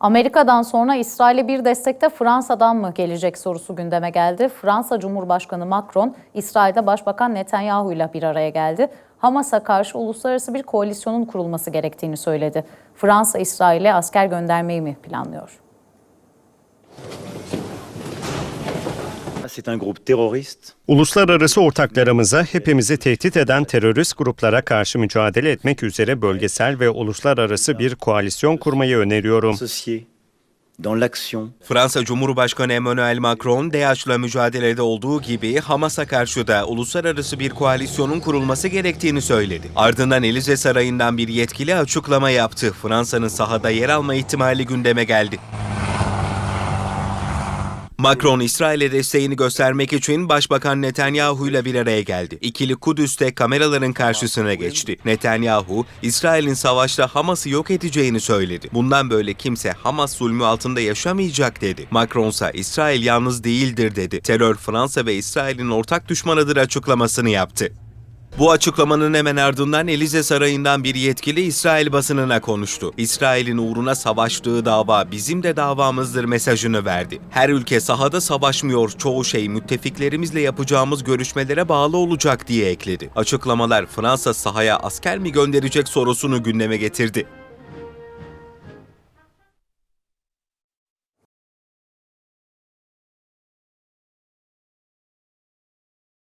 Amerika'dan sonra İsrail'e bir destekte Fransa'dan mı gelecek sorusu gündeme geldi. Fransa Cumhurbaşkanı Macron, İsrail'de Başbakan Netanyahu ile bir araya geldi. Hamas'a karşı uluslararası bir koalisyonun kurulması gerektiğini söyledi. Fransa, İsrail'e asker göndermeyi mi planlıyor? Uluslararası ortaklarımıza hepimizi tehdit eden terörist gruplara karşı mücadele etmek üzere bölgesel ve uluslararası bir koalisyon kurmayı öneriyorum. Fransa Cumhurbaşkanı Emmanuel Macron, DAEŞ'la mücadelede olduğu gibi Hamas'a karşı da uluslararası bir koalisyonun kurulması gerektiğini söyledi. Ardından Elize Sarayı'ndan bir yetkili açıklama yaptı. Fransa'nın sahada yer alma ihtimali gündeme geldi. Macron, İsrail'e desteğini göstermek için Başbakan Netanyahu ile bir araya geldi. İkili Kudüs'te kameraların karşısına geçti. Netanyahu, İsrail'in savaşta Hamas'ı yok edeceğini söyledi. Bundan böyle kimse Hamas zulmü altında yaşamayacak dedi. Macron ise İsrail yalnız değildir dedi. Terör Fransa ve İsrail'in ortak düşmanıdır açıklamasını yaptı. Bu açıklamanın hemen ardından Elize Sarayı'ndan bir yetkili İsrail basınına konuştu. İsrail'in uğruna savaştığı dava bizim de davamızdır mesajını verdi. Her ülke sahada savaşmıyor, çoğu şey müttefiklerimizle yapacağımız görüşmelere bağlı olacak diye ekledi. Açıklamalar Fransa sahaya asker mi gönderecek sorusunu gündeme getirdi.